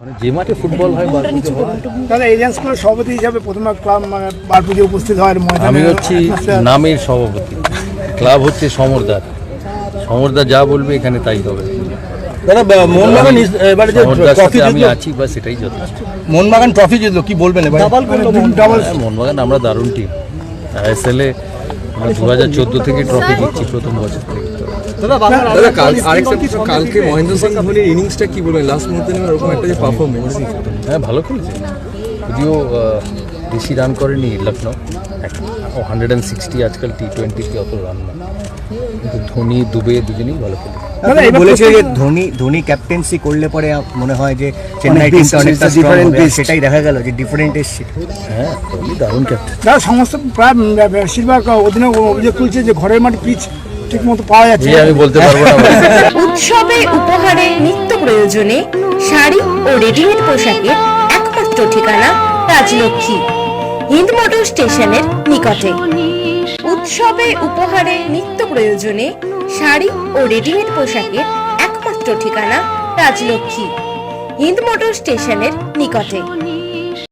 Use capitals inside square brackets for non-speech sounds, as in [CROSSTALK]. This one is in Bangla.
মানে যে মাঠে ফুটবল হয় তাহলে এজেন্স সভাপতি হিসাবে প্রথমে ক্লাব মানে বার পুজো উপস্থিত হয় আমি হচ্ছি নামের সভাপতি। ক্লাব হচ্ছে সমরদার। সমরদার যা বলবে এখানে তাই হবে। মোহনবাগান এবারে যে ট্রফি আমি আছি যথেষ্ট। মোহনবাগান ট্রফি জিতলো কি বলবেন এবার? মানে ডাবল হ্যাঁ, মোহনবাগান আমরা দারুণ টিম আইএসএল এ আমরা দু হাজার চোদ্দ থেকে ট্রফি জিতছি প্রথম বছর থেকে। কালকে মহেন্দ্র সিং ধোনির ইনিংসটা কি বলবেন? লাস্ট মুহূর্তে ওরকম একটা যে পারফরমেন্স হ্যাঁ ভালো খেলেছে যদিও বেশি রান করেনি লখনৌ হান্ড্রেড অ্যান্ড সিক্সটি আজকাল টি টোয়েন্টিতে অত রান না। কিন্তু ধোনি দুবে দুজনেই ভালো দাদা বলেছে যে ধোনি ধোনি ক্যাপ্টেন্সি করলে পরে মনে হয় যে চেন্নাই টিমটা অনেকটা হবে। সেটাই দেখা গেল যে ডিফারেন্ট এসছে। হ্যাঁ ধোনি দারুণ ক্যাপ্টেন দাদা সমস্ত প্রায় বেশিরভাগ অধিনায়ক অভিযোগ তুলছে যে ঘরের মাটি পিচ। ঠিক মতো পাওয়া যাচ্ছে আমি বলতে পারব না [LAUGHS] উৎসবে উপহারে নিত্য প্রয়োজনে শাড়ি ও রেডিমেড পোশাকের একমাত্র ঠিকানা রাজলক্ষ্মী হিন্দ মোটর স্টেশনের নিকটে। উৎসবে উপহারে নিত্য প্রয়োজনে শাড়ি ও রেডিমেড পোশাকের একমাত্র ঠিকানা রাজলক্ষ্মী হিন্দ মোটর স্টেশনের নিকটে।